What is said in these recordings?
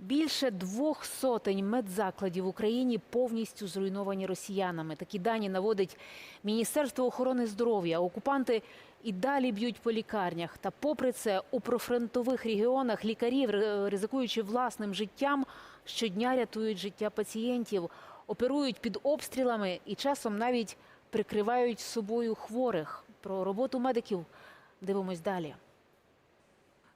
Більше двох сотень медзакладів в Україні повністю зруйновані росіянами. Такі дані наводить Міністерство охорони здоров'я. Окупанти і далі б'ють по лікарнях. Та попри це у профронтових регіонах лікарі, ри- ризикуючи власним життям, щодня рятують життя пацієнтів, оперують під обстрілами і часом навіть прикривають собою хворих. Про роботу медиків дивимось далі.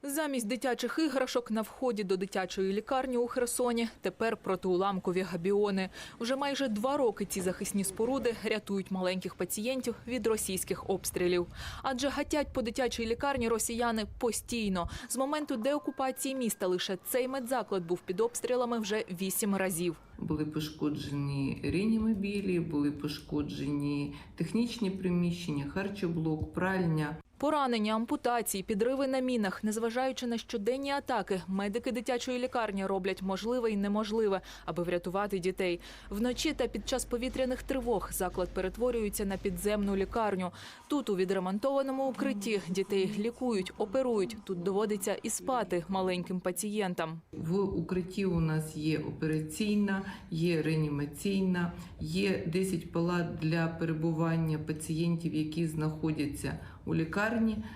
Замість дитячих іграшок на вході до дитячої лікарні у Херсоні тепер протиуламкові габіони. Уже майже два роки ці захисні споруди рятують маленьких пацієнтів від російських обстрілів. Адже гатять по дитячій лікарні росіяни постійно. З моменту деокупації міста лише цей медзаклад був під обстрілами вже вісім разів. Були пошкоджені реанімобілі, були пошкоджені технічні приміщення, харчоблок, пральня. Поранення, ампутації, підриви на мінах, незважаючи на щоденні атаки, медики дитячої лікарні роблять можливе і неможливе, аби врятувати дітей. Вночі та під час повітряних тривог заклад перетворюється на підземну лікарню. Тут у відремонтованому укритті дітей лікують, оперують. Тут доводиться і спати маленьким пацієнтам. В укритті у нас є операційна, є реанімаційна, є 10 палат для перебування пацієнтів, які знаходяться у лікарні.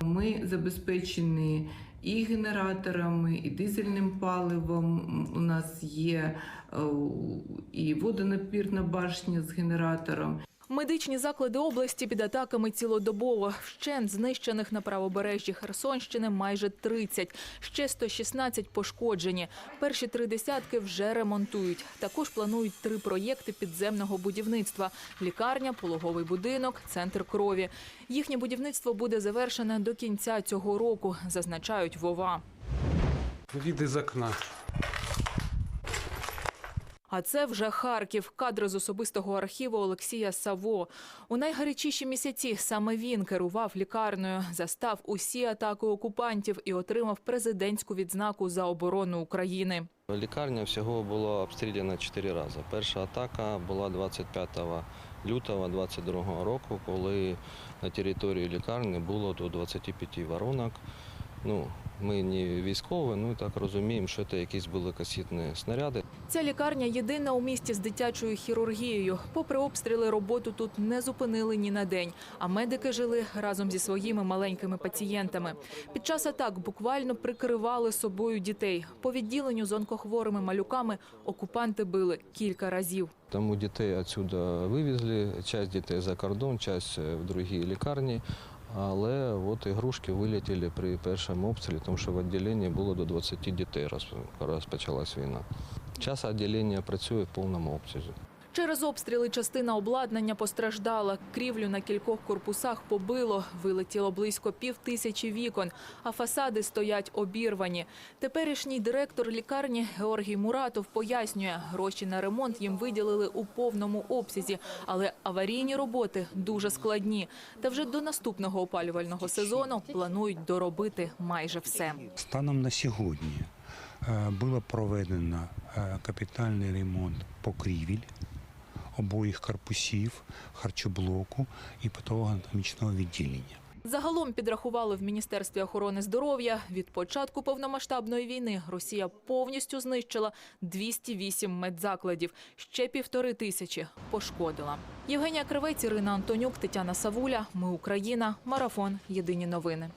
Ми забезпечені і генераторами, і дизельним паливом. У нас є е, і водонапірна башня з генератором. Медичні заклади області під атаками цілодобово. Вщент знищених на правобережжі Херсонщини майже 30. Ще 116 пошкоджені. Перші три десятки вже ремонтують. Також планують три проєкти підземного будівництва: лікарня, пологовий будинок, центр крові. Їхнє будівництво буде завершене до кінця цього року, зазначають Вова. Вид из окна. А це вже Харків. Кадри з особистого архіву Олексія Саво. У найгарячіші місяці саме він керував лікарнею, застав усі атаки окупантів і отримав президентську відзнаку за оборону України. Лікарня всього було обстріляна чотири рази. Перша атака була 25 лютого 22 року, коли на території лікарні було до 25 воронок. Ну, ми не військові, ну так розуміємо, що це якісь були касетні снаряди. Ця лікарня єдина у місті з дитячою хірургією. Попри обстріли, роботу тут не зупинили ні на день. А медики жили разом зі своїми маленькими пацієнтами. Під час атак буквально прикривали собою дітей. По відділенню з онкохворими малюками окупанти били кілька разів. Тому дітей відсюди вивезли, часть дітей за кордон, часть в другі лікарні. Але от ігрушки вилетіли при першому обстрілі, тому що в відділенні було до 20 дітей, коли розпочалась війна. Час відділення працює в повному обсязі. Через обстріли частина обладнання постраждала. Крівлю на кількох корпусах побило. Вилетіло близько пів тисячі вікон, а фасади стоять обірвані. Теперішній директор лікарні Георгій Муратов пояснює, гроші на ремонт їм виділили у повному обсязі, але аварійні роботи дуже складні. Та вже до наступного опалювального сезону планують доробити майже все. Станом на сьогодні е, було проведено е, капітальний ремонт покрівель обоїх корпусів, харчоблоку і патологоанатомічного відділення. Загалом підрахували в Міністерстві охорони здоров'я. Від початку повномасштабної війни Росія повністю знищила 208 медзакладів. Ще півтори тисячі пошкодила. Євгенія Кривець, Ірина Антонюк, Тетяна Савуля. Ми Україна. Марафон. Єдині новини.